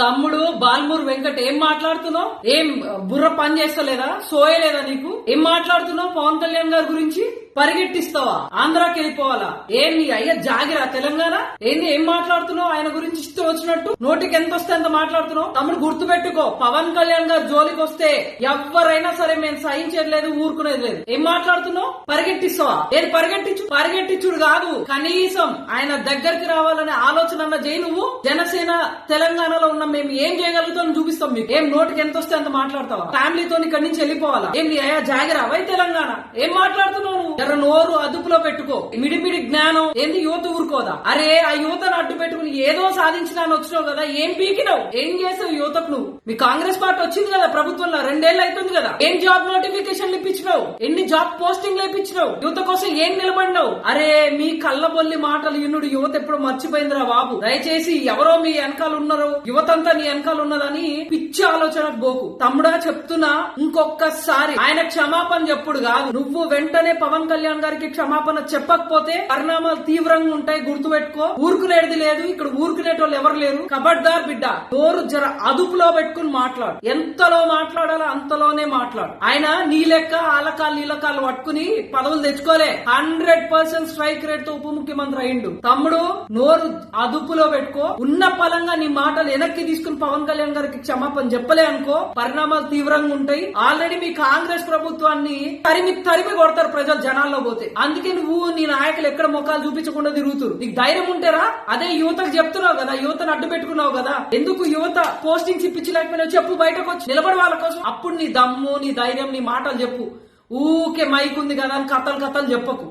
తమ్ముడు బాల్మూర్ వెంకట్ ఏం మాట్లాడుతున్నావు? ఏం బుర్ర పని చేస్తలేదా? సోయలేదా నీకు? ఏం మాట్లాడుతున్నావు పవన్ కళ్యాణ్ గారి గురించి? పరిగెట్టిస్తావా? ఆంధ్రాకి వెళ్ళిపోవాలా? ఏం నీ అయ్యా జాగిరా? తెలంగాణ? ఏంది ఏం మాట్లాడుతున్నావు? ఆయన గురించి ఇష్టం వచ్చినట్టు నోటికి ఎంత వస్తే అంత మాట్లాడుతున్నావు? తమ్ముడు గుర్తు పెట్టుకో పవన్ కళ్యాణ్ గారు జోలికి వస్తే ఎవరైనా సరే మేము సహించట్లేదు ఊరుకునేది లేదు. ఏం మాట్లాడుతున్నావు? పరిగెట్టిస్తావా? ఏది పరిగెట్టించు? పరిగెట్టించుడు కాదు. కనీసం ఆయన దగ్గరికి రావాలనే ఆలోచన అన్న చేయి నువ్వు? జనసేన తెలంగాణలో ఉన్న మేము ఏం చేయగలుగుతాం చూపిస్తాం మీకు. ఏం నోటికి ఎంత వస్తే అంత మాట్లాడతావా? ఫ్యామిలీతో ఇక్కడి నుంచి వెళ్ళిపోవాలా? ఏం నీ అయ్యా జాగిరా వై తెలంగాణ? ఏం మాట్లాడుతున్నావు నువ్వు? జర నోరు అదుపులో పెట్టుకో. మిడిమిడి జ్ఞానం. ఏంది యువత ఊరుకోదా? అరే ఆ యువతను అడ్డు పెట్టుకుని ఏదో సాధించడానికి వచ్చినావు కదా ఏం పీకినావు? ఏం చేసావు యువతకు నువ్వు? మీ కాంగ్రెస్ పార్టీ వచ్చింది కదా ప్రభుత్వంలో రెండేళ్ళు అవుతుంది కదా. ఏం జాబ్ నోటిఫికేషన్లు ఇప్పించినావు? ఎన్ని జాబ్ పోస్టింగ్లు ఇప్పించినావు యువత కోసం ఏం నిలబడినావు? అరే మీ కళ్ళబొల్లి మాటలు ఇన్నుడు యువత ఎప్పుడు మర్చిపోయిందిరా బాబు. దయచేసి ఎవరో మీ వెనకాల ఉన్నారో యువతంతా నీ వెనకాల ఉన్నదని పిచ్చి ఆలోచన బోకు తమ్ముడా చెప్తున్నా ఇంకొకసారి ఆయన క్షమాపణ చెప్పుడు కాదు. నువ్వు వెంటనే పవన్ కళ్యాణ్ గారికి క్షమాపణ చెప్పకపోతే పరిణామాలు తీవ్రంగా ఉంటాయి గుర్తుపెట్టుకో. ఊరుకునేది లేదు ఇక్కడ ఊరుకునేటోళ్ళు ఎవరు లేరు. కబడ్దార్ బిడ్డ నోరు జర అదుపులో పెట్టుకుని మాట్లాడు. ఎంతలో మాట్లాడాలో అంతలోనే మాట్లాడు. ఆయన నీ లెక్క ఆలకాలు నీలకాలు పట్టుకుని పదవులు తెచ్చుకోలే. హండ్రెడ్ పర్సెంట్ స్ట్రైక్ రేట్తో ఉప ముఖ్యమంత్రి అయిండు. తమ్ముడు నోరు అదుపులో పెట్టుకో. ఉన్న పలంగా నీ మాటలు వెనక్కి తీసుకుని పవన్ కళ్యాణ్ గారికి క్షమాపణ చెప్పలే అనుకో పరిణామాలు తీవ్రంగా ఉంటాయి. ఆల్రెడీ మీ కాంగ్రెస్ ప్రభుత్వాన్ని తరిమి తరిమి కొడతారు ప్రజలు జనాలు. జనాల్లో పోతే. అందుకే నువ్వు నీ నాయకులు ఎక్కడ మొక్కలు చూపించకుండా తిరుగుతురు. నీకు ధైర్యం ఉంటేరా అదే యువతకు చెప్తున్నావు కదా యువతను అడ్డు పెట్టుకున్నావు కదా. ఎందుకు యువత పోస్టింగ్స్ ఇప్పించలేకపోయినా చెప్పు బయటకు వచ్చి నిలబడి వాళ్ళ కోసం. అప్పుడు నీ దమ్ము నీ ధైర్యం నీ మాటలు చెప్పు. ఊకే మైక్ ఉంది కదా అని కథలు కథలు చెప్పకు.